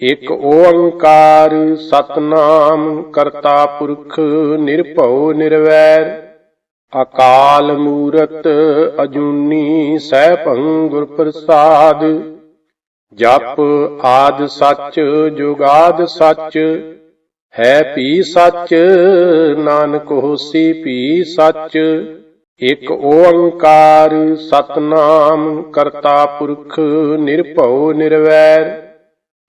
ਇਕ ਓੰਕਾਰ ਸਤਨਾਮ ਕਰਤਾ ਪੁਰਖ ਨਿਰਭਉ ਨਿਰਵੈਰ, ਅਕਾਲ ਮੂਰਤ ਅਜੂਨੀ ਸੈਭੰ ਗੁਰ ਪ੍ਰਸਾਦ ਜਪ ਆਦ ਸੱਚ ਜੁਗਾਦ ਸੱਚ, ਹੈ ਪੀ ਸੱਚ ਨਾਨਕ ਹੋਸੀ ਪੀ ਸੱਚ, ਇਕ ਓੰਕਾਰ ਸਤਨਾਮ ਕਰਤਾ ਪੁਰਖ ਨਿਰਭਉ ਨਿਰਵੈਰ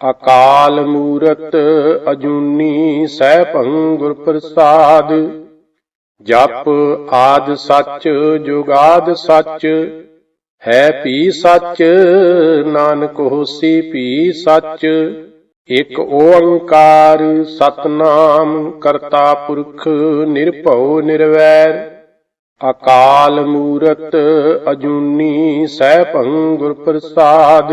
ਅਕਾਲ ਮੂਰਤ ਅਜੂਨੀ ਸੈਭੰ ਗੁਰ ਪ੍ਰਸਾਦ, ਜਪ ਆਦ ਸੱਚ ਜੁਗਾਦ ਸੱਚ, ਹੈ ਪੀ ਸੱਚ, ਨਾਨਕ ਹੋਸੀ ਪੀ ਸੱਚ, ਇਕ ਓੰਕਾਰ ਸਤਨਾਮ ਕਰਤਾ ਪੁਰਖ ਨਿਰਭਉ ਨਿਰਵੈਰ, ਅਕਾਲ ਮੂਰਤ ਅਜੂਨੀ ਸੈਭੰ ਗੁਰ ਪ੍ਰਸਾਦ